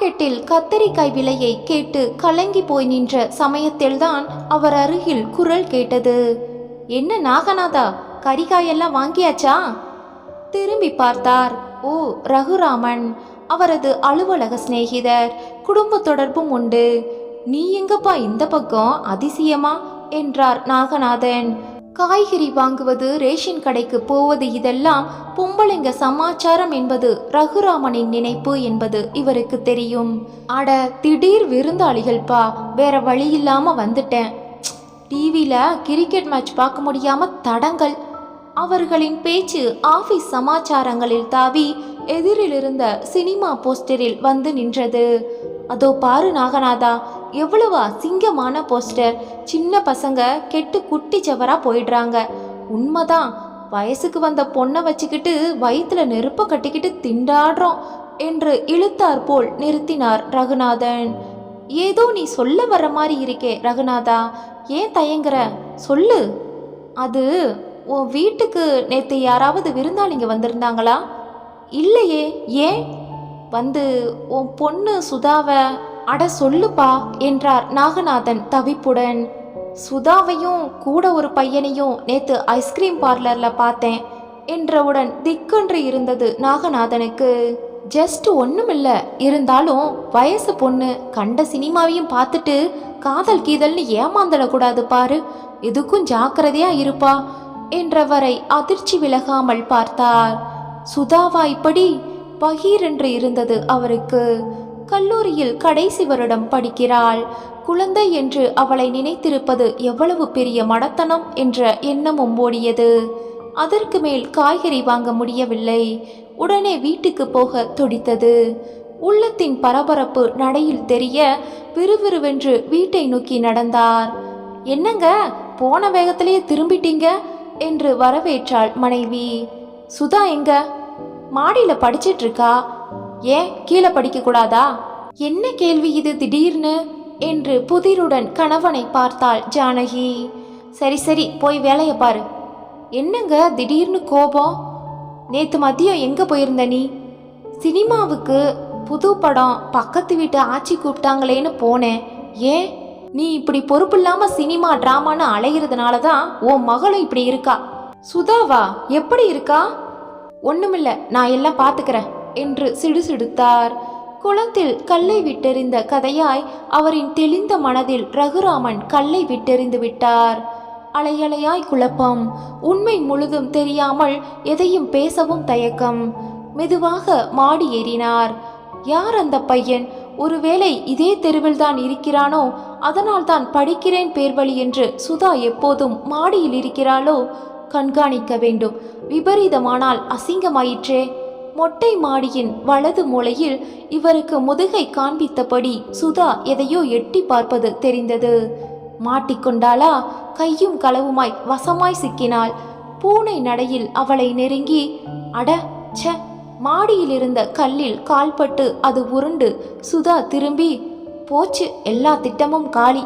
மார்க்கெட்டில் கத்தரிக்காய் விலையை கேட்டு கலங்கி போய் நின்ற சமயத்தில்தான் அவர் அருகில் குரல் கேட்டது. என்ன நாகநாதா கரிகாயெல்லாம் வாங்கியாச்சா? திரும்பி பார்த்தார். ஓ ரகுராமன் அவரது அலுவலக சிநேகிதர் குடும்ப தொடர்பும் உண்டு. நீ எங்கப்பா இந்த பக்கம் அதிசயமா? என்றார் நாகநாதன். காய்கறி வாங்குவது ரேஷன் கடைக்கு போவது இதெல்லாம் பொம்பளைங்க சமாச்சாரம் என்பது ரகுராமனின் நினைப்பு என்பது இவருக்கு தெரியும். அட திடீர் விருந்தாளிகள்ப்பா வேற வழி இல்லாம வந்துட்டேன். டிவியில கிரிக்கெட் மேட்ச் பார்க்க முடியாம தடங்கள். அவர்களின் பேச்சு ஆபீஸ் சமாச்சாரங்களில் தாவி எதிரில் இருந்த சினிமா போஸ்டரில் வந்து நின்றது. அதோ பாரு நாகநாதா எவ்வளவு அசிங்கமான போஸ்டர். சின்ன பசங்க கெட்டு குட்டி செவரா போயிடுறாங்க. உண்மைதான் வயசுக்கு வந்த பொண்ணை வச்சுக்கிட்டு வயிற்றுல நெருப்பை கட்டிக்கிட்டு திண்டாடுறோம் என்று இழுத்தார் போல் நிறுத்தினார் ரகுநாதன். ஏதோ நீ சொல்ல வர மாதிரி இருக்கே ரகுநாதா ஏன் தயங்குற? சொல்லு. அது உன் வீட்டுக்கு நேற்று யாராவது விருந்தாளிங்க வந்திருந்தாங்களா? இல்லையே ஏன்? வந்து உன் பொண்ணு சுதாவை அட சொல்லுப்பா என்றார் நாகநாதன் தவிப்புடன். சுதாவையும் கூட ஒரு பையனையும் நேத்து ஐஸ்கிரீம் பார்லர்ல பார்த்தேன் என்றவுடன் திக்கென்று இருந்தது நாகநாதனுக்கு. ஜஸ்ட் ஒண்ணுமில்ல இருந்தாலும் வயசு பொண்ணு கண்ட சினிமாவையும் பார்த்துட்டு காதல் கீதல்னு ஏமாந்துடக்கூடாது பாரு எதுக்கும் ஜாக்கிரதையா இருப்பா என்றவரை அதிர்ச்சி விலகாமல் பார்த்தார். சுதாவா இப்படி பகீர் என்று இருந்தது அவருக்கு. கல்லூரியில் கடைசி வருடம் படிக்கிறாள். குழந்தை என்று அவளை நினைத்திருப்பது எவ்வளவு பெரிய மடத்தனம் என்ற எண்ணமும் ஓடியது. அதற்கு மேல் காய்கறி வாங்க முடியவில்லை. உடனே வீட்டுக்கு போக துடித்தது. உள்ளத்தின் பரபரப்பு நடையில் தெரிய விறுவிறுவென்று வீட்டை நோக்கி நடந்தார். என்னங்க போன வேகத்திலேயே திரும்பிட்டீங்க? என்று வரவேற்றாள் மனைவி. சுதா எங்க? மாடியில படிச்சிட்டு இருக்கா ஏன் கீழே படிக்க கூடாதா என்ன கேள்வி இது திடீர்னு? என்று புதிருடன் கணவனை பார்த்தாள் ஜானகி. சரி சரி போய் வேலையை பாரு. என்னங்க திடீர்னு கோபம்? நேத்து மதியம் எங்க போயிருந்த நீ? சினிமாவுக்கு புது படம் பக்கத்து வீட்டு ஆட்சி கூப்பிட்டாங்களேன்னு போனேன். ஏன்? நீ இப்படி பொறுப்பில்லாம சினிமா டிராமான்னு அலைகிறதுனால தான் உன் மகளும் இப்படி இருக்கா? சுதாவா எப்படி இருக்கா? ஒண்ணுமில்ல நான் எல்லாம் பாத்துக்கிறேன் என்று சிடுசிடுத்தார். குளத்தில் கல்லை விட்டெறிந்த கதையாய் அவரின் தெளிந்த மனதில் ரகுராமன் கல்லை விட்டெறிந்து விட்டார். அலையலையாய் குழப்பம். உண்மை முழுதும் தெரியாமல் எதையும் பேசவும் தயக்கம். மெதுவாக மாடி ஏறினார். யார் அந்த பையன்? ஒருவேளை இதே தெருவில் தான் இருக்கிறானோ? அதனால் தான் படிக்கிறேன் பேர்வழி என்று சுதா எப்போதும் மாடியில் இருக்கிறாளோ? கண்காணிக்க வேண்டும். விபரீதமானால் அசிங்கமாயிற்றே. மொட்டை மாடியின் வலது மூலையில் இவருக்கு முதுகை காண்பித்தபடி சுதா எதையோ எட்டி பார்ப்பது தெரிந்தது. மாட்டிக்கொண்டாளா கையும் களவுமாய் வசமாய் சிக்கினாள். பூனை நடையில் அவளை நெருங்கி அட ச மாடியில் இருந்த கல்லில் கால்பட்டு அது உருண்டு. சுதா திரும்பி போச்சு எல்லா திட்டமும் காலி.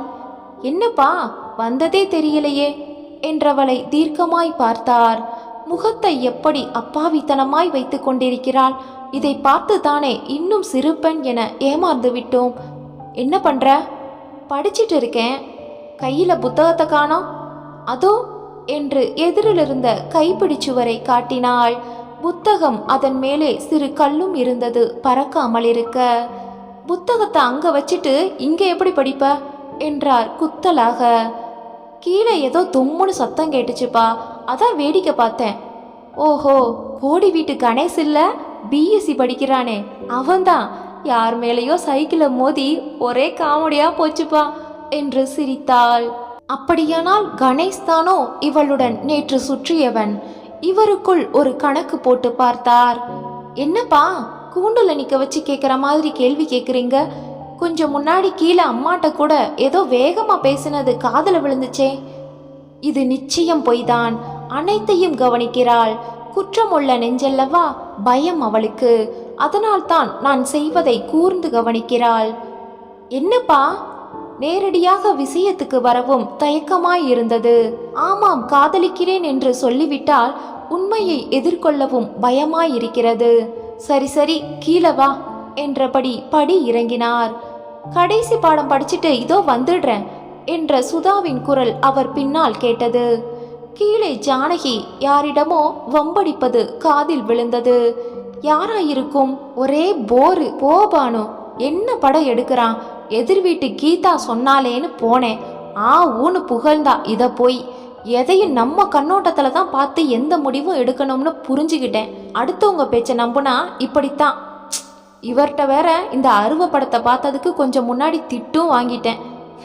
என்னப்பா வந்ததே தெரியலையே. என்றவளை தீர்க்கமாய் பார்த்தார். முகத்தை எப்படி அப்பாவித்தனமாய் வைத்து கொண்டிருக்கிறாள்? இதை பார்த்து தானே இன்னும் சிறுபெண் என ஏமாந்து விட்டோம். என்ன பண்ற? படிச்சிட்டு இருக்கேன். கையில புத்தகத்தை காணோம் அதோ என்று எதிரிலிருந்த கைப்பிடிச்சுவரை காட்டினாள். புத்தகம் அதன் மேலே சிறு கல்லும் இருந்தது பறக்காமல் இருக்க. புத்தகத்தை அங்க வச்சுட்டு இங்க எப்படி படிப்ப? என்றார் குத்தலாக. கீழே ஏதோ தும்முன்னு சத்தம் கேட்டுச்சுப்பா. அதான் வேடிக்கை பார்த்தேன். ஓஹோ கோடி வீட்டு கணேஷ் இல்லை? பிஎஸ்சி படிக்கிறானே. அவன்தான். யார் மேலேயோ சைக்கிளை மோதி ஒரே காமெடியா போச்சுப்பா என்று சிரித்தாள். அப்படியானால் கணேஷ் தானோ இவளுடன் நேற்று சுற்றியவன். இவருக்குள் ஒரு கணக்கு போட்டு பார்த்தார். என்னப்பா கூண்டுல நிக்க வச்சு கேக்குற மாதிரி கேள்வி கேக்குறீங்க? கொஞ்சம் முன்னாடி கீழே அம்மாட்ட கூட ஏதோ வேகமா பேசினது காதில் விழுந்துச்சே. இது நிச்சயம் பொய்தான். அனைத்தையும் கவனிக்கிறாள். குற்றமுள்ள நெஞ்சல்லவா? பயம் அவளுக்கு. அதனால்தான் நான் செய்வதை கூர்ந்து கவனிக்கிறாள். என்னப்பா? நேரடியாக விஷயத்துக்கு வரவும் தயக்கமாய் இருந்தது. ஆமாம் காதலிக்கிறேன் என்று சொல்லிவிட்டால் உண்மையை எதிர்கொள்ளவும் பயமாய் இருக்கிறது. சரி சரி கீழே வா. என்றபடி படி இறங்கினார். கடைசி பாடம் படிச்சுட்டு இதோ வந்துடுறேன் என்ற சுதாவின் குரல் அவர் பின்னால் கேட்டது. கீழே ஜானகி யாரிடமோ வம்படிப்பது காதில் விழுந்தது. யாராயிருக்கும்? ஒரே போரு. போபானு என்ன படம் எடுக்கிறான்? எதிர் வீட்டு கீதா சொன்னாலேன்னு போனேன். ஆ ஊனு புகழ்ந்தா. இதை போய் எதையும் நம்ம கண்ணோட்டத்தில் தான் பார்த்து எந்த முடிவும் எடுக்கணும்னு புரிஞ்சுக்கிட்டேன். அடுத்தவங்க பேச்சை நம்புனா இப்படித்தான். இவர்கிட்ட வேற இந்த அருவ படத்தை பார்த்ததுக்கு கொஞ்சம் முன்னாடி திட்டும் வாங்கிட்டேன்.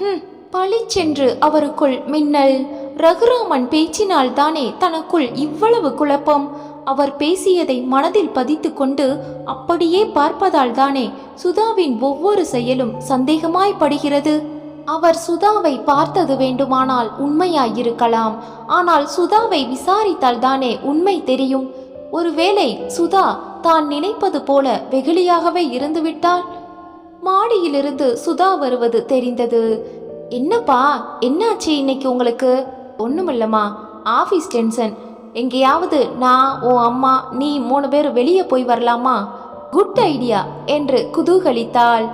ம் பளிச்சென்று அவருக்குள் மின்னல். ரகுராமன் பேச்சினால் தானே தனக்குள் இவ்வளவு குழப்பம். அவர் பேசியதை மனதில் பதித்து கொண்டு அப்படியே பார்ப்பதால் தானே சுதாவின் ஒவ்வொரு செயலும் சந்தேகமாய் படுகிறது. அவர் சுதாவை பார்த்தது வேண்டுமானால் உண்மையாயிருக்கலாம். ஆனால் சுதாவை விசாரித்தால் தானே உண்மை தெரியும். ஒருவேளை சுதா தான் நினைப்பது போல வெகுளியாகவே இருந்துவிட்டால் மாடியிலிருந்து சுதா வருவது தெரிந்தது. என்னப்பா என்னாச்சு இன்னைக்கு உங்களுக்கு? ஒண்ணுமில்லம்மா ஆஃபீஸ் டென்ஷன். எங்கேயாவது நான் உன் அம்மா நீ மூணு பேர் வெளியே போய் வரலாமா? குட் ஐடியா என்று குதூகலித்தாள்.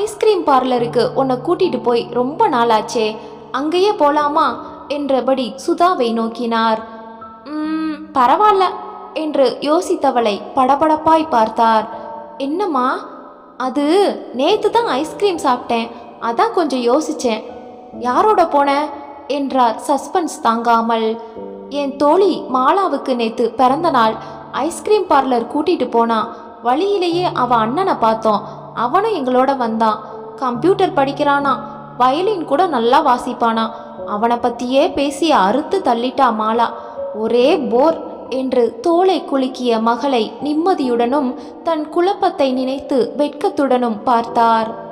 ஐஸ்கிரீம் பார்லருக்கு உன்னை கூட்டிட்டு போய் ரொம்ப நாளாச்சே அங்கேயே போலாமா? என்றபடி சுதாவை நோக்கினார். பரவாயில்ல என்று யோசித்தவளை படபடப்பாய் பார்த்தார். என்னம்மா அது நேத்து தான் ஐஸ்கிரீம் சாப்பிட்டேன். அதான் கொஞ்சம் யோசிச்சேன். யாரோட போன? என்றார் சஸ்பென்ஸ் தாங்காமல். என் தோழி மாலாவுக்கு நேத்து பிறந்த நாள். ஐஸ்கிரீம் பார்லர் கூட்டிட்டு போனா வழியிலேயே அவ அண்ணனை பார்த்தோம். அவனும் எங்களோட வந்தான். கம்ப்யூட்டர் படிக்கிறானா? வயலின் கூட நல்லா வாசிப்பானா? அவனை பத்தியே பேசி அறுத்து தள்ளிட்டா மாலா. ஒரே போர். என்று தோலை குலுக்கிய மகளை நிம்மதியுடனும் தன் குழப்பத்தை நினைத்து வெட்கத்துடனும் பார்த்தார்.